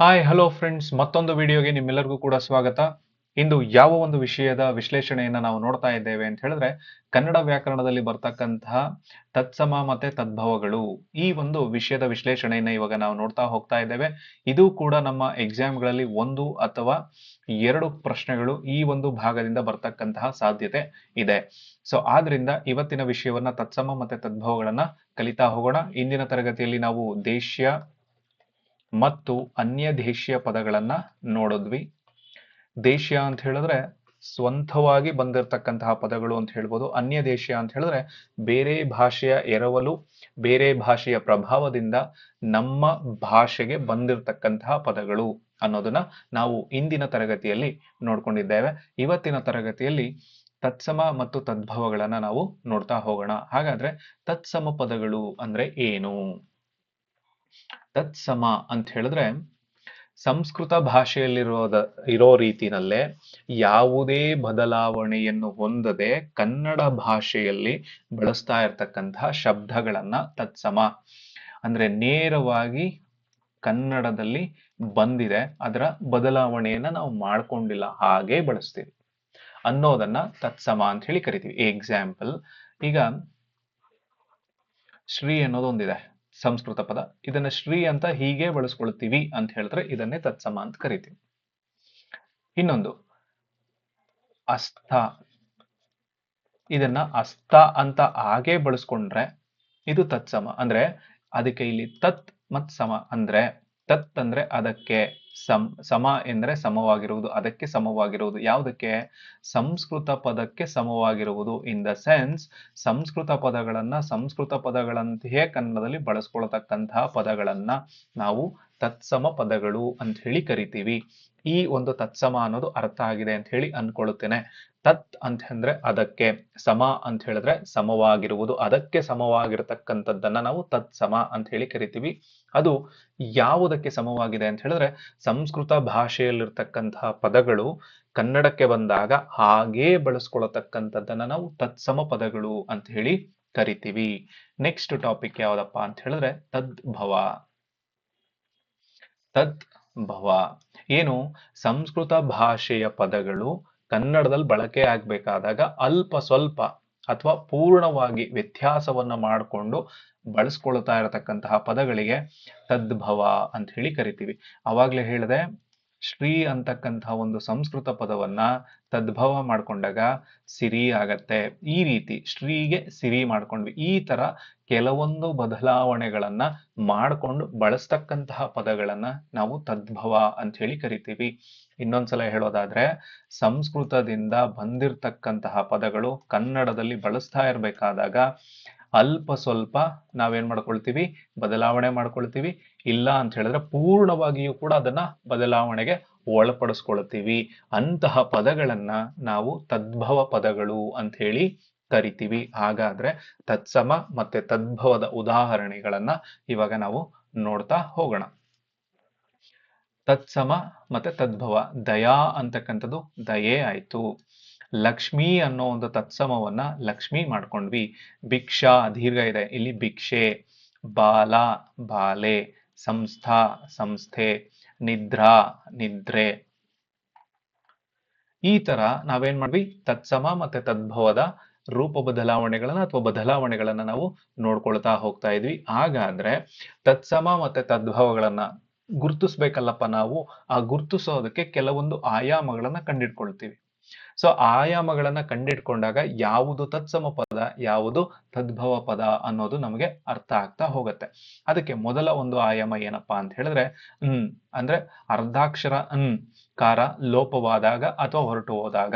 Hi hello friends ಮತ್ತೊಂದು ವಿಡಿಯೋಗೆ ನಿಮ್ಮೆಲ್ಲರಿಗೂ ಕೂಡ ಸ್ವಾಗತ. ಇಂದು ಯಾವ ಒಂದು ವಿಷಯದ ವಿಶ್ಲೇಷಣೆಯನ್ನು ನಾವು ನೋಡ್ತಾ ಇದ್ದೇವೆ ಅಂತ ಹೇಳಿದ್ರೆ, ಕನ್ನಡ ವ್ಯಾಕರಣದಲ್ಲಿ ಬರ್ತಕ್ಕಂತಹ ತತ್ಸಮ ಮತ್ತೆ ತದ್ಭವಗಳು ಈ ಒಂದು ವಿಷಯದ ವಿಶ್ಲೇಷಣೆಯನ್ನ ಇವಾಗ ನಾವು ನೋಡ್ತಾ ಹೋಗ್ತಾ ಇದ್ದೇವೆ. ಇದು ಕೂಡ ನಮ್ಮ ಎಕ್ಸಾಮ್ಗಳಲ್ಲಿ ಒಂದು ಅಥವಾ ಎರಡು ಪ್ರಶ್ನೆಗಳು ಈ ಒಂದು ಭಾಗದಿಂದ ಬರ್ತಕ್ಕಂತಹ ಸಾಧ್ಯತೆ ಇದೆ. ಸೊ ಆದ್ರಿಂದ ಇವತ್ತಿನ ವಿಷಯವನ್ನ ತತ್ಸಮ ಮತ್ತೆ ತದ್ಭವಗಳನ್ನ ಕಲಿತಾ ಹೋಗೋಣ. ಇಂದಿನ ತರಗತಿಯಲ್ಲಿ ನಾವು ದೇಶ್ಯ ಮತ್ತು ಅನ್ಯ ದೇಶೀಯ ಪದಗಳನ್ನ ನೋಡಿದ್ವಿ. ದೇಶೀಯ ಅಂತ ಹೇಳಿದ್ರೆ ಸ್ವಂತವಾಗಿ ಬಂದಿರತಕ್ಕಂತಹ ಪದಗಳು ಅಂತ ಹೇಳ್ಬೋದು. ಅನ್ಯ ದೇಶೀಯ ಅಂತ ಹೇಳಿದ್ರೆ ಬೇರೆ ಭಾಷೆಯ ಎರವಲು, ಬೇರೆ ಭಾಷೆಯ ಪ್ರಭಾವದಿಂದ ನಮ್ಮ ಭಾಷೆಗೆ ಬಂದಿರತಕ್ಕಂತಹ ಪದಗಳು ಅನ್ನೋದನ್ನ ನಾವು ಇಂದಿನ ತರಗತಿಯಲ್ಲಿ ನೋಡ್ಕೊಂಡಿದ್ದೇವೆ. ಇವತ್ತಿನ ತರಗತಿಯಲ್ಲಿ ತತ್ಸಮ ಮತ್ತು ತದ್ಭವಗಳನ್ನ ನಾವು ನೋಡ್ತಾ ಹೋಗೋಣ. ಹಾಗಾದ್ರೆ ತತ್ಸಮ ಪದಗಳು ಅಂದ್ರೆ ಏನು? ತತ್ಸಮ ಅಂತ ಹೇಳಿದ್ರೆ ಸಂಸ್ಕೃತ ಭಾಷೆಯಲ್ಲಿರೋದ, ಇರೋ ರೀತಿನಲ್ಲೇ ಯಾವುದೇ ಬದಲಾವಣೆಯನ್ನು ಹೊಂದದೆ ಕನ್ನಡ ಭಾಷೆಯಲ್ಲಿ ಬಳಸ್ತಾ ಇರ್ತಕ್ಕಂತಹ ಶಬ್ದಗಳನ್ನ ತತ್ಸಮ. ಅಂದ್ರೆ ನೇರವಾಗಿ ಕನ್ನಡದಲ್ಲಿ ಬಂದಿದೆ, ಅದರ ಬದಲಾವಣೆಯನ್ನ ನಾವು ಮಾಡ್ಕೊಂಡಿಲ್ಲ, ಹಾಗೆ ಬಳಸ್ತೀವಿ. ಅನ್ನೋದನ್ನ ತತ್ಸಮ ಅಂತ ಹೇಳಿ ಕರಿತೀವಿ. ಎಕ್ಸಾಂಪಲ್ ಈಗ ಶ್ರೀ ಅನ್ನೋದು ಒಂದಿದೆ ಸಂಸ್ಕೃತ ಪದ. ಇದನ್ನ ಶ್ರೀ ಅಂತ ಹೀಗೆ ಬಳಸ್ಕೊಳ್ತೀವಿ ಅಂತ ಹೇಳಿದ್ರೆ ಇದನ್ನೇ ತತ್ಸಮ ಅಂತ ಕರಿತೀವಿ. ಇನ್ನೊಂದು ಅಸ್ತ ಇದನ್ನ ಅಸ್ತ ಅಂತ ಹಾಗೆ ಬಳಸ್ಕೊಂಡ್ರೆ ಇದು ತತ್ಸಮ. ಅಂದ್ರೆ ಅದಕ್ಕೆ ಇಲ್ಲಿ ತತ್ ಮತ್ ಸಮ ಅಂದ್ರೆ ತತ್ ಅಂದ್ರೆ ಅದಕ್ಕೆ ಸಮ್ ಸಮ ಎಂದ್ರೆ ಸಮವಾಗಿರುವುದು, ಅದಕ್ಕೆ ಸಮವಾಗಿರುವುದು. ಯಾವುದಕ್ಕೆ? ಸಂಸ್ಕೃತ ಪದಕ್ಕೆ ಸಮವಾಗಿರುವುದು. ಇನ್ ದ ಸೆನ್ಸ್ ಸಂಸ್ಕೃತ ಪದಗಳನ್ನ ಸಂಸ್ಕೃತ ಪದಗಳಂತೆಯೇ ಕನ್ನಡದಲ್ಲಿ ಬಳಸ್ಕೊಳ್ತಕ್ಕಂತಹ ಪದಗಳನ್ನ ನಾವು ತತ್ಸಮ ಪದಗಳು ಅಂತ ಹೇಳಿ ಕರಿತೀವಿ. ಈ ಒಂದು ತತ್ಸಮ ಅನ್ನೋದು ಅರ್ಥ ಆಗಿದೆ ಅಂತ ಹೇಳಿ ಅನ್ಕೊಳ್ಳುತ್ತೇನೆ. ತತ್ ಅಂತ ಅಂದ್ರೆ ಅದಕ್ಕೆ, ಸಮ ಅಂತ ಹೇಳಿದ್ರೆ ಸಮವಾಗಿರುವುದು. ಅದಕ್ಕೆ ಸಮವಾಗಿರತಕ್ಕಂಥದ್ದನ್ನ ನಾವು ತತ್ಸಮ ಅಂತ ಹೇಳಿ ಕರಿತೀವಿ. ಅದು ಯಾವುದಕ್ಕೆ ಸಮವಾಗಿದೆ ಅಂತ ಹೇಳಿದ್ರೆ ಸಂಸ್ಕೃತ ಭಾಷೆಯಲ್ಲಿರ್ತಕ್ಕಂತಹ ಪದಗಳು ಕನ್ನಡಕ್ಕೆ ಬಂದಾಗ ಹಾಗೇ ಬಳಸ್ಕೊಳತಕ್ಕಂಥದ್ದನ್ನ ನಾವು ತತ್ಸಮ ಪದಗಳು ಅಂತ ಹೇಳಿ ಕರಿತೀವಿ. ನೆಕ್ಸ್ಟ್ ಟಾಪಿಕ್ ಯಾವ್ದಪ್ಪ ಅಂತ ಹೇಳಿದ್ರೆ ತದ್ಭವ. ತದ್ಭವ. ಏನು? ಸಂಸ್ಕೃತ ಭಾಷೆಯ ಪದಗಳು ಕನ್ನಡದಲ್ಲಿ ಬಳಕೆ ಆಗ್ಬೇಕಾದಾಗ ಅಲ್ಪ ಸ್ವಲ್ಪ ಅಥವಾ ಪೂರ್ಣವಾಗಿ ವ್ಯತ್ಯಾಸವನ್ನ ಮಾಡಿಕೊಂಡು ಬಳಸ್ಕೊಳ್ತಾ ಇರತಕ್ಕಂತಹ ಪದಗಳಿಗೆ ತದ್ಭವ ಅಂತ ಹೇಳಿ ಕರಿತೀವಿ. ಅವಾಗ್ಲೇ ಹೇಳಿದೆ ಶ್ರೀ ಅಂತಕ್ಕಂಥ ಒಂದು ಸಂಸ್ಕೃತ ಪದವನ್ನ ತದ್ಭವ ಮಾಡ್ಕೊಂಡಾಗ ಸಿರಿ ಆಗತ್ತೆ. ಈ ರೀತಿ ಶ್ರೀಗೆ ಸಿರಿ ಮಾಡ್ಕೊಂಡ್ವಿ. ಈ ತರ ಕೆಲವೊಂದು ಬದಲಾವಣೆಗಳನ್ನ ಮಾಡ್ಕೊಂಡು ಬಳಸ್ತಕ್ಕಂತಹ ಪದಗಳನ್ನ ನಾವು ತದ್ಭವ ಅಂತ ಹೇಳಿ ಕರಿತೀವಿ. ಇನ್ನೊಂದ್ಸಲ ಹೇಳೋದಾದ್ರೆ ಸಂಸ್ಕೃತದಿಂದ ಬಂದಿರತಕ್ಕಂತಹ ಪದಗಳು ಕನ್ನಡದಲ್ಲಿ ಬಳಸ್ತಾ ಇರ್ಬೇಕಾದಾಗ ಅಲ್ಪ ಸ್ವಲ್ಪ ನಾವೇನ್ ಮಾಡ್ಕೊಳ್ತೀವಿ? ಬದಲಾವಣೆ ಮಾಡ್ಕೊಳ್ತೀವಿ. ಇಲ್ಲ ಅಂತ ಹೇಳಿದ್ರೆ ಪೂರ್ಣವಾಗಿಯೂ ಕೂಡ ಅದನ್ನ ಬದಲಾವಣೆಗೆ ಒಳಪಡಿಸ್ಕೊಳ್ತೀವಿ. ಅಂತಹ ಪದಗಳನ್ನ ನಾವು ತದ್ಭವ ಪದಗಳು ಅಂತ ಹೇಳಿ ಕರಿತೀವಿ. ಹಾಗಾದ್ರೆ ತತ್ಸಮ ಮತ್ತೆ ತದ್ಭವದ ಉದಾಹರಣೆಗಳನ್ನ ಇವಾಗ ನಾವು ನೋಡ್ತಾ ಹೋಗೋಣ. ತತ್ಸಮ ಮತ್ತೆ ತದ್ಭವ ದಯಾ ಅಂತಕ್ಕಂಥದ್ದು ದಯೆ ಆಯ್ತು. ಲಕ್ಷ್ಮಿ ಅನ್ನೋ ಒಂದು ತತ್ಸಮವನ್ನ ಲಕ್ಷ್ಮಿ ಮಾಡ್ಕೊಂಡ್ವಿ. ಭಿಕ್ಷಾ ದೀರ್ಘ ಇದೆ. ಇಲ್ಲಿ ಭಿಕ್ಷೆ, ಬಾಲ, ಬಾಲೆ, ಸಂಸ್ಥಾ, ಸಂಸ್ಥೆ, ನಿದ್ರಾ, ನಿದ್ರೆ. ಈ ತರ ನಾವೇನ್ ಮಾಡ್ವಿ? ತತ್ಸಮ ಮತ್ತೆ ತದ್ಭವದ ರೂಪ ಬದಲಾವಣೆಗಳನ್ನ ಅಥವಾ ಬದಲಾವಣೆಗಳನ್ನ ನಾವು ನೋಡ್ಕೊಳ್ತಾ ಹೋಗ್ತಾ ಇದ್ವಿ. ಹಾಗಾದ್ರೆ ತತ್ಸಮ ಮತ್ತೆ ತದ್ಭವಗಳನ್ನ ಗುರ್ತಿಸ್ಬೇಕಲ್ಲಪ್ಪ ನಾವು. ಆ ಗುರ್ತಿಸೋದಕ್ಕೆ ಕೆಲವೊಂದು ಆಯಾಮಗಳನ್ನ ಕಂಡಿಡ್ಕೊಳ್ತೀವಿ. ಸೊ ಆಯಾಮಗಳನ್ನ ಕಂಡಿಟ್ಕೊಂಡಾಗ ಯಾವುದು ತತ್ಸಮ ಪದ, ಯಾವುದು ತದ್ಭವ ಪದ ಅನ್ನೋದು ನಮಗೆ ಅರ್ಥ ಆಗ್ತಾ ಹೋಗುತ್ತೆ. ಅದಕ್ಕೆ ಮೊದಲ ಒಂದು ಆಯಾಮ ಏನಪ್ಪಾ ಅಂತ ಹೇಳಿದ್ರೆ, ಹ್ಮ್, ಅಂದ್ರೆ ಅರ್ಧಾಕ್ಷರ ಅನ್ ಕಾರ ಲೋಪವಾದಾಗ ಅಥವಾ ಹೊರಟು ಹೋದಾಗ.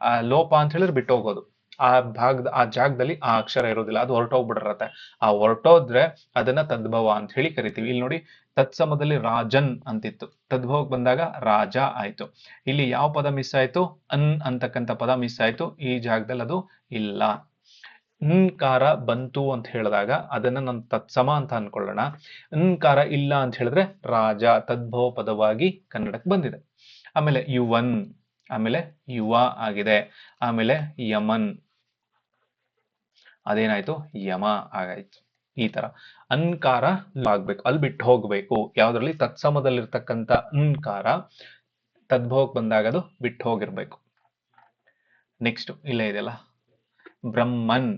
ಆ ಲೋಪ ಅಂತ ಹೇಳಿದ್ರೆ ಬಿಟ್ಟು ಹೋಗೋದು ಆ ಭಾಗದ, ಆ ಜಾಗದಲ್ಲಿ ಆ ಅಕ್ಷರ ಇರೋದಿಲ್ಲ ಅದು ಹೊರಟೋಗ್ಬಿಡಿರತ್ತೆ ಆ ಹೊರಟೋದ್ರೆ ಅದನ್ನ ತದ್ಭವ ಅಂತ ಹೇಳಿ ಕರಿತೀವಿ. ಇಲ್ಲಿ ನೋಡಿ, ತತ್ಸಮದಲ್ಲಿ ರಾಜನ್ ಅಂತಿತ್ತು. ತದ್ಭವಕ್ಕೆ ಬಂದಾಗ ರಾಜ ಆಯ್ತು. ಇಲ್ಲಿ ಯಾವ ಪದ ಮಿಸ್ ಆಯ್ತು? ಅನ್ ಅಂತಕ್ಕಂಥ ಪದ ಮಿಸ್ ಆಯ್ತು. ಈ ಜಾಗದಲ್ಲಿ ಅದು ಇಲ್ಲ. ಅನ್ಕಾರ ಬಂತು ಅಂತ ಹೇಳಿದಾಗ ಅದನ್ನ ನಾನು ತತ್ಸಮ ಅಂತ ಅನ್ಕೊಳ್ಳೋಣ. ಅನ್ಕಾರ ಇಲ್ಲ ಅಂತ ಹೇಳಿದ್ರೆ ರಾಜ ತದ್ಭವ ಪದವಾಗಿ ಕನ್ನಡಕ್ಕೆ ಬಂದಿದೆ. ಆಮೇಲೆ ಯುವನ್, ಆಮೇಲೆ ಯುವ ಆಗಿದೆ. ಆಮೇಲೆ ಯಮನ್. ಅದೇನಾಯ್ತು? ಯಮ ಆಗಾಯ್ತು. ಈ ತರ. ಅನ್ಕಾರ ಆಗ್ಬೇಕು. ಅಲ್ಲಿ ಬಿಟ್ಟು ಹೋಗ್ಬೇಕು. ಯಾವ್ದ್ರಲ್ಲಿ? ತತ್ಸಮದಲ್ಲಿರ್ತಕ್ಕಂಥ ಅನ್ಕಾರ ತದ್ಭವಕ್ಕೆ ಬಂದಾಗ ಅದು ಬಿಟ್ಟು ಹೋಗಿರ್ಬೇಕು. ನೆಕ್ಸ್ಟ್ ಇಲ್ಲೇ ಇದೆಯಲ್ಲ? ಬ್ರಹ್ಮನ್.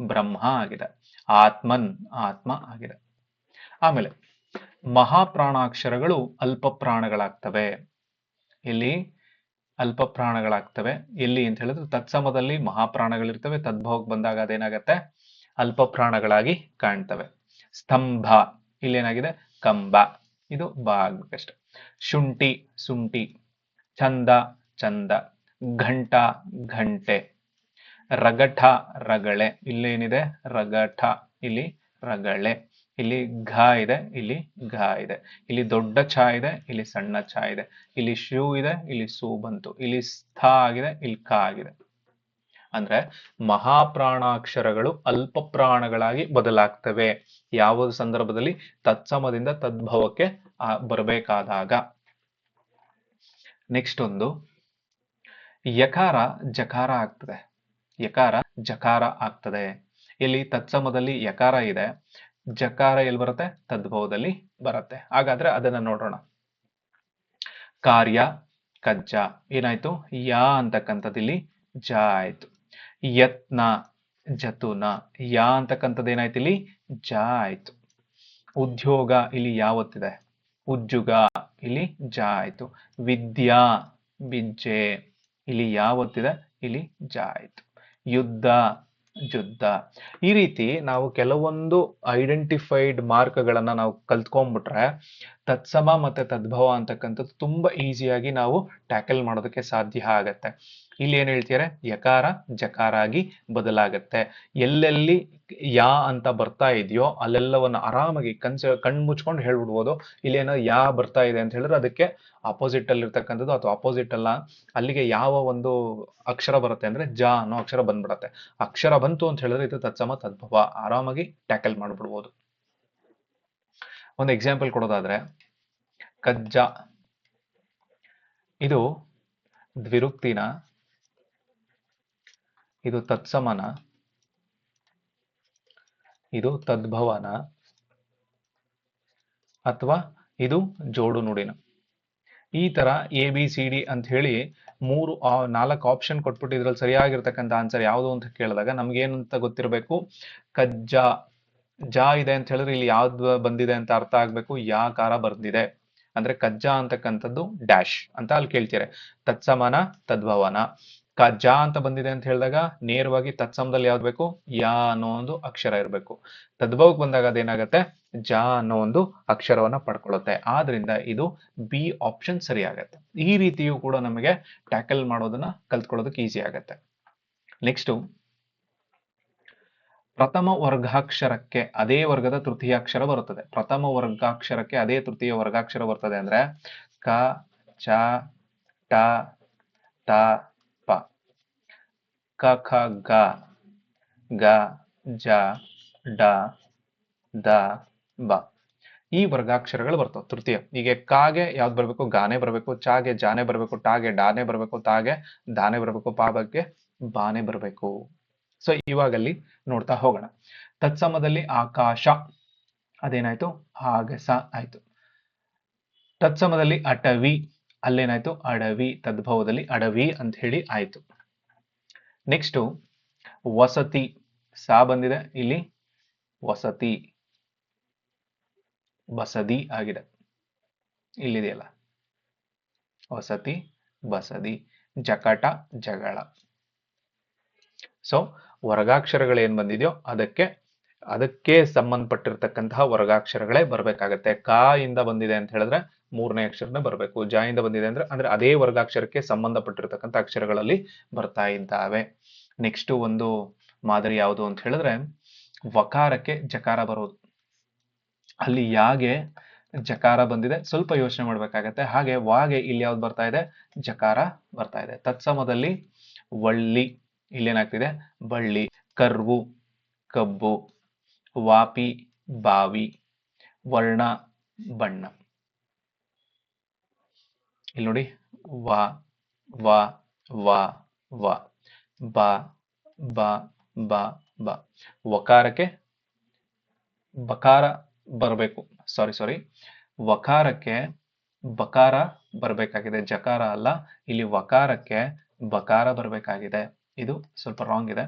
ಬ್ರಹ್ಮ ಆಗಿದೆ. ಆತ್ಮನ್. ಆತ್ಮ ಆಗಿದೆ. ಆಮೇಲೆ ಮಹಾಪ್ರಾಣಾಕ್ಷರಗಳು ಅಲ್ಪ ಪ್ರಾಣಗಳಾಗ್ತವೆ ಎಲ್ಲಿ? ಅಲ್ಪ ಪ್ರಾಣಗಳಾಗ್ತವೆ. ಎಲ್ಲಿ ಅಂತ ಹೇಳಿದ್ರೆ ತತ್ಸಮದಲ್ಲಿ ಮಹಾಪ್ರಾಣಗಳಿರ್ತವೆ. ತದ್ಭವಕ್ಕೆ ಬಂದಾಗ ಅದೇನಾಗತ್ತೆ? ಅಲ್ಪ ಪ್ರಾಣಗಳಾಗಿ ಕಾಣ್ತವೆ. ಸ್ತಂಭ. ಇಲ್ಲೇನಾಗಿದೆ? ಕಂಬ. ಇದು ಬಾ ಶುಂಠಿ. ಸುಂಟಿ ಚಂದ ಚಂದ ಘಂಟ. ಘಂಟೆ. ರಗಠ. ರಗಳೆ. ಇಲ್ಲೇನಿದೆ? ರಗಠ. ಇಲ್ಲಿ ರಗಳೆ. ಇಲ್ಲಿ ಘ ಇದೆ, ಇಲ್ಲಿ ಘ ಇದೆ. ಇಲ್ಲಿ ದೊಡ್ಡ ಛ ಇದೆ, ಇಲ್ಲಿ ಸಣ್ಣ ಛ ಇದೆ. ಇಲ್ಲಿ ಶೂ ಇದೆ, ಇಲ್ಲಿ ಸೂ ಬಂತು. ಇಲ್ಲಿ ಸ್ಥ ಆಗಿದೆ, ಇಲ್ಲಿ ಕ ಆಗಿದೆ. ಅಂದ್ರೆ ಮಹಾಪ್ರಾಣಾಕ್ಷರಗಳು ಅಲ್ಪ ಪ್ರಾಣಗಳಾಗಿ ಬದಲಾಗ್ತವೆ. ಯಾವ ಸಂದರ್ಭದಲ್ಲಿ? ತತ್ಸಮದಿಂದ ತದ್ಭವಕ್ಕೆ ಬರಬೇಕಾದಾಗ. ನೆಕ್ಸ್ಟ್ ಒಂದು. ಯಕಾರ, ಜಕಾರ ಆಗ್ತದೆ. ಯಕಾರ, ಜಕಾರ ಆಗ್ತದೆ. ಇಲ್ಲಿ ತತ್ಸಮದಲ್ಲಿ ಯಕಾರ ಇದೆ. ಜಕಾರ ಎಲ್ಲಿ ಬರುತ್ತೆ? ತದ್ಭವದಲ್ಲಿ ಬರುತ್ತೆ. ಹಾಗಾದ್ರೆ ಅದನ್ನ ನೋಡೋಣ ಕಾರ್ಯ, ಕಜ್ಜ. ಏನಾಯ್ತು? ಯಾ ಅಂತಕ್ಕಂಥದ್ದು ಇಲ್ಲಿ ಜ ಆಯ್ತು. ಯತ್ನ, ಜತುನ. ಯಾ ಅಂತಕ್ಕಂಥದ್ದು ಏನಾಯ್ತು ಇಲ್ಲಿ? ಜ ಆಯ್ತು. ಉದ್ಯೋಗ ಇಲ್ಲಿ ಯಾವತ್ತಿದೆ? ಉಜ್ಜುಗ ಇಲ್ಲಿ ಜ ಆಯ್ತು. ವಿದ್ಯಾ ಬಿಜ್ಜೆ ಇಲ್ಲಿ ಯಾವತ್ತಿದೆ? ಇಲ್ಲಿ ಜ ಆಯ್ತು. ಯುದ್ಧ ಯುದ್ಧ. ಈ ರೀತಿ ನಾವು ಕೆಲವೊಂದು ಐಡೆಂಟಿಫೈಡ್ ಮಾರ್ಕ್ಗಳನ್ನ ನಾವು ಕಲ್ತ್ಕೊಂಡ್ಬಿಟ್ರೆ ತತ್ಸಮ ಮತ್ತೆ ತದ್ಭವ ಅಂತಕ್ಕಂಥದ್ದು ತುಂಬಾ ಈಸಿಯಾಗಿ ನಾವು ಟ್ಯಾಕಲ್ ಮಾಡೋದಕ್ಕೆ ಸಾಧ್ಯ ಆಗತ್ತೆ. ಇಲ್ಲಿ ಏನು ಹೇಳ್ತಿದ್ದಾರೆ ಯಕಾರ ಜಕಾರ ಆಗಿ ಬದಲಾಗತ್ತೆ. ಎಲ್ಲೆಲ್ಲಿ ಯಾ ಅಂತ ಬರ್ತಾ ಇದೆಯೋ, ಅಲ್ಲೆಲ್ಲವನ್ನು ಆರಾಮಾಗಿ ಕನ್ಸ ಕಣ್ ಮುಚ್ಕೊಂಡು ಹೇಳ್ಬಿಡ್ಬೋದು. ಇಲ್ಲಿ ಏನೋ ಯಾ ಬರ್ತಾ ಇದೆ ಅಂತ ಹೇಳಿದ್ರೆ ಅದಕ್ಕೆ ಅಪೋಸಿಟ್ ಅಲ್ಲಿ ಇರ್ತಕ್ಕಂಥದ್ದು ಅಥವಾ ಅಪೋಸಿಟ್ ಅಲ್ಲ. ಅಲ್ಲಿಗೆ ಯಾವ ಒಂದು ಅಕ್ಷರ ಬರುತ್ತೆ ಅಂದ್ರೆ ಜ ಅನ್ನೋ ಅಕ್ಷರ ಬಂದ್ಬಿಡತ್ತೆ. ಅಕ್ಷರ ಬಂತು ಅಂತ ಹೇಳಿದ್ರೆ ಇದು ತತ್ಸಮ, ತದ್ಭವ. ಆರಾಮಾಗಿ ಟ್ಯಾಕಲ್ ಮಾಡ್ಬಿಡ್ಬೋದು. ಒಂದು ಎಕ್ಸಾಂಪಲ್ ಕೊಡೋದಾದ್ರೆ, ಕಜ್ಜ. ಇದು ದ್ವಿರುಕ್ತಿನ ಇದು ತತ್ಸಮನ. ಇದು ತದ್ಭವನ. ಅಥವಾ ಇದು ಜೋಡು ನುಡಿನ. ಈ ತರ ಎ ಬಿ ಸಿ ಡಿ ಅಂತ ಹೇಳಿ ಮೂರು ನಾಲ್ಕು ಆಪ್ಷನ್ ಕೊಟ್ಬಿಟ್ಟು ಇದ್ರಲ್ಲಿ ಸರಿಯಾಗಿರ್ತಕ್ಕಂಥ ಆನ್ಸರ್ ಯಾವುದು ಅಂತ ಕೇಳಿದಾಗ ನಮ್ಗೆ ಏನಂತ ಗೊತ್ತಿರಬೇಕು? ಕಜ್ಜ. ಜ ಇದೆ ಅಂತ ಹೇಳಿದ್ರೆ ಇಲ್ಲಿ ಯಾವ್ದು ಬಂದಿದೆ ಅಂತ ಅರ್ಥ ಆಗ್ಬೇಕು? ಯಾ ಕಾರ ಬಂದಿದೆ ಅಂದ್ರೆ ಕಜ್ಜ ಅಂತಕ್ಕಂಥದ್ದು ಡ್ಯಾಶ್ ಅಂತ ಅಲ್ಲಿ ಕೇಳ್ತಾರೆ. ತತ್ಸಮನ, ತದ್ಭವನ. ಕ, ಜ ಅಂತ ಬಂದಿದೆ ಅಂತ ಹೇಳಿದಾಗ ನೇರವಾಗಿ ತತ್ಸಮದಲ್ಲಿ ಯಾವ್ದು ಬೇಕು? ಯಾ ಅನ್ನೋ ಒಂದು ಅಕ್ಷರ ಇರಬೇಕು. ತದ್ಭವಕ್ಕೆ ಬಂದಾಗ ಅದೇನಾಗತ್ತೆ? ಜ ಅನ್ನೋ ಒಂದು ಅಕ್ಷರವನ್ನ ಪಡ್ಕೊಳ್ಳುತ್ತೆ. ಆದ್ರಿಂದ ಇದು ಬಿ ಆಪ್ಷನ್ ಸರಿ ಆಗತ್ತೆ ಈ ರೀತಿಯೂ ಕೂಡ ನಮಗೆ ಟ್ಯಾಕಲ್ ಮಾಡೋದನ್ನ ಕಲ್ತ್ಕೊಳ್ಳೋದಕ್ಕೆ ಈಸಿ ಆಗತ್ತೆ. ನೆಕ್ಸ್ಟ್, ಪ್ರಥಮ ವರ್ಗಾಕ್ಷರಕ್ಕೆ ಅದೇ ವರ್ಗದ ತೃತೀಯಾಕ್ಷರ ಬರುತ್ತದೆ. ಪ್ರಥಮ ವರ್ಗಾಕ್ಷರಕ್ಕೆ ಅದೇ ತೃತೀಯ ವರ್ಗಾಕ್ಷರ ಬರ್ತದೆ ಅಂದ್ರೆ ಕ, ಚ, ಟ ಪ ಕ ಖ ಗ ಗ, ಜ, ಡ, ದ, ಬ. ಈ ವರ್ಗಾಕ್ಷರಗಳು ಬರ್ತವೆ. ತೃತೀಯ. ಹೀಗೆ ಕಾಗೆ ಯಾವ್ದು ಬರಬೇಕು? ಗಾನೆ ಬರಬೇಕು. ಚಾಗೆ ಜಾನೆ ಬರಬೇಕು. ಟಾಗೆ ಡಾನೆ ಬರಬೇಕು. ತಾಗೆ ದಾನೆ ಬರಬೇಕು. ಪಾಬಕ್ಕೆ ಬಾನೆ ಬರಬೇಕು. ಸೊ ಇವಾಗಲ್ಲಿ ನೋಡ್ತಾ ಹೋಗೋಣ. ತತ್ಸಮದಲ್ಲಿ ಆಕಾಶ. ಅದೇನಾಯ್ತು? ಆಗಸ ಆಯ್ತು. ತತ್ಸಮದಲ್ಲಿ ಅಟವಿ. ಅಲ್ಲೇನಾಯ್ತು? ಅಡವಿ. ತದ್ಭವದಲ್ಲಿ ಅಡವಿ ಅಂತ ಹೇಳಿ ಆಯ್ತು. ನೆಕ್ಸ್ಟ್ ವಸತಿ. ಸಾ ಬಂದಿದೆ. ಇಲ್ಲಿ ವಸತಿ. ಬಸದಿ ಆಗಿದೆ. ಇಲ್ಲಿದೆಯಲ್ಲ. ವಸತಿ, ಬಸದಿ, ಜಕಟ, ಜಗಳ. ಸೊ ವರ್ಗಾಕ್ಷರಗಳು ಏನ್ ಬಂದಿದೆಯೋ ಅದಕ್ಕೆ ಅದಕ್ಕೆ ಸಂಬಂಧಪಟ್ಟಿರ್ತಕ್ಕಂತಹ ವರ್ಗಾಕ್ಷರಗಳೇ ಬರ್ಬೇಕಾಗತ್ತೆ. ಕ ಇಂದ ಬಂದಿದೆ ಅಂತ ಹೇಳಿದ್ರೆ ಮೂರನೇ ಅಕ್ಷರನೇ ಬರಬೇಕು. ಜಾಯಿಂದ ಬಂದಿದೆ ಅಂದ್ರೆ ಅಂದ್ರೆ ಅದೇ ವರ್ಗಾಕ್ಷರಕ್ಕೆ ಸಂಬಂಧಪಟ್ಟಿರ್ತಕ್ಕಂಥ ಅಕ್ಷರಗಳಲ್ಲಿ ಬರ್ತಾ ಇದ್ದಾವೆ. ನೆಕ್ಸ್ಟ್ ಒಂದು ಮಾದರಿ ಯಾವುದು ಅಂತ ಹೇಳಿದ್ರೆ, ವಕಾರಕ್ಕೆ ಜಕಾರ ಬರೋದು. ಅಲ್ಲಿ ಯಾಗೆ ಜಕಾರ ಬಂದಿದೆ, ಸ್ವಲ್ಪ ಯೋಚನೆ ಮಾಡ್ಬೇಕಾಗತ್ತೆ. ಹಾಗೆ ವಾಗೆ ಇಲ್ಲಿ ಯಾವ್ದು ಬರ್ತಾ ಇದೆ? ಜಕಾರ ಬರ್ತಾ ಇದೆ. ತತ್ಸಮದಲ್ಲಿ ವಳ್ಳಿ, ಇಲ್ಲೇನಾಗ್ತಿದೆ? ಬಳ್ಳಿ, ಕರ್ವು, ಕಬ್ಬು, ವಾಪಿ, ಬಾವಿ, ವರ್ಣ, ಬಣ್ಣ. ಇಲ್ಲಿ ನೋಡಿ, ವ ವ ವ ವ. ಬ ಬ ಬ ಬ. ವಕಾರಕ್ಕೆ ಬಕಾರ ಬರಬೇಕು. ಸಾರಿ ಸಾರಿ ವಕಾರಕ್ಕೆ ಬಕಾರ ಬರಬೇಕಾಗಿದೆ. ಜಕಾರ ಅಲ್ಲ, ಇಲ್ಲಿ ವಕಾರಕ್ಕೆ ಬಕಾರ ಬರಬೇಕಾಗಿದೆ. ಇದು ಸ್ವಲ್ಪ ರಾಂಗ್ ಇದೆ.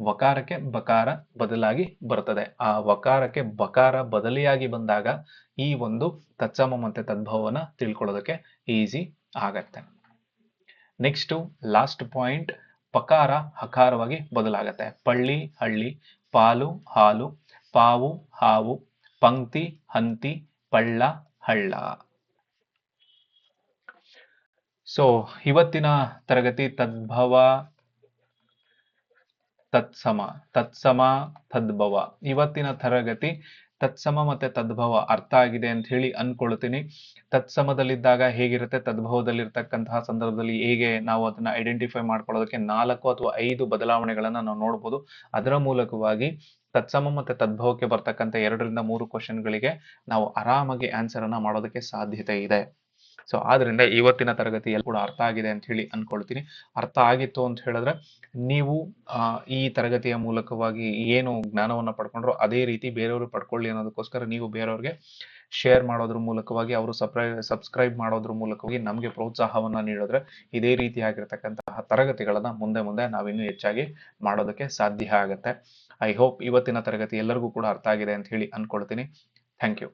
ವಕಾರಕ್ಕೆ ಬಕಾರ ಬದಲಾಗಿ ಬರ್ತದೆ ಆ ವಕಾರಕ್ಕೆ ಬಕಾರ ಬದಲಿಯಾಗಿ ಬಂದಾಗ ಈ ಒಂದು ತತ್ಸಮ ಮತ್ತೆ ತದ್ಭವನ ತಿಳ್ಕೊಳ್ಳೋದಕ್ಕೆ ಈಸಿ ಆಗತ್ತೆ. ನೆಕ್ಸ್ಟ್, ಲಾಸ್ಟ್ ಪಾಯಿಂಟ್, ಪಕಾರ ಹಕಾರವಾಗಿ ಬದಲಾಗತ್ತೆ. ಪಳ್ಳಿ, ಹಳ್ಳಿ, ಪಾಲು, ಹಾಲು, ಪಾವು, ಹಾವು, ಪಂಕ್ತಿ, ಹಂತಿ, ಪಳ್ಳ, ಹಳ್ಳ. ಸೊ ಇವತ್ತಿನ ತರಗತಿ ತದ್ಭವ ತತ್ಸಮ ತತ್ಸಮ ತದ್ಭವ. ಇವತ್ತಿನ ತರಗತಿ ತತ್ಸಮ ಮತ್ತೆ ತದ್ಭವ ಅರ್ಥ ಆಗಿದೆ ಅಂತ ಹೇಳಿ ಅನ್ಕೊಳ್ತೀನಿ. ತತ್ಸಮದಲ್ಲಿದ್ದಾಗ ಹೇಗಿರುತ್ತೆ, ತದ್ಭವದಲ್ಲಿರ್ತಕ್ಕಂತಹ ಸಂದರ್ಭದಲ್ಲಿ ಹೇಗೆ ನಾವು ಅದನ್ನ ಐಡೆಂಟಿಫೈ ಮಾಡ್ಕೊಳ್ಳೋದಕ್ಕೆ ನಾಲ್ಕು ಅಥವಾ ಐದು ಬದಲಾವಣೆಗಳನ್ನ ನಾವು ನೋಡ್ಬೋದು. ಅದರ ಮೂಲಕವಾಗಿ ತತ್ಸಮ ಮತ್ತೆ ತದ್ಭವಕ್ಕೆ ಬರ್ತಕ್ಕಂಥ ಎರಡರಿಂದ ಮೂರು ಕ್ವಶನ್ಗಳಿಗೆ ನಾವು ಆರಾಮಾಗಿ ಆನ್ಸರ್ ಅನ್ನ ಮಾಡೋದಕ್ಕೆ ಸಾಧ್ಯತೆ ಇದೆ. ಸೊ ಆದ್ರಿಂದ ಇವತ್ತಿನ ತರಗತಿ ಎಲ್ಲ ಕೂಡ ಅರ್ಥ ಆಗಿದೆ ಅಂತ ಹೇಳಿ ಅನ್ಕೊಳ್ತೀನಿ. ಅರ್ಥ ಆಗಿತ್ತು ಅಂತ ಹೇಳಿದ್ರೆ ನೀವು ಈ ತರಗತಿಯ ಮೂಲಕವಾಗಿ ಏನು ಜ್ಞಾನವನ್ನ ಪಡ್ಕೊಂಡ್ರೋ ಅದೇ ರೀತಿ ಬೇರೆಯವರು ಪಡ್ಕೊಳ್ಳಿ ಅನ್ನೋದಕ್ಕೋಸ್ಕರ ನೀವು ಬೇರೆಯವ್ರಿಗೆ ಶೇರ್ ಮಾಡೋದ್ರ ಮೂಲಕವಾಗಿ ಅವರು ಸಪ್ರೈ ಸಬ್ಸ್ಕ್ರೈಬ್ ಮಾಡೋದ್ರ ಮೂಲಕವಾಗಿ ನಮಗೆ ಪ್ರೋತ್ಸಾಹವನ್ನ ನೀಡಿದ್ರೆ ಇದೇ ರೀತಿಯಾಗಿರ್ತಕ್ಕಂತಹ ತರಗತಿಗಳನ್ನ ಮುಂದೆ ಮುಂದೆ ನಾವಿನ್ನೂ ಹೆಚ್ಚಾಗಿ ಮಾಡೋದಕ್ಕೆ ಸಾಧ್ಯ ಆಗುತ್ತೆ. ಐ ಹೋಪ್ ಇವತ್ತಿನ ತರಗತಿ ಎಲ್ಲರಿಗೂ ಕೂಡ ಅರ್ಥ ಆಗಿದೆ ಅಂತ ಹೇಳಿ ಅನ್ಕೊಳ್ತೀನಿ. Thank you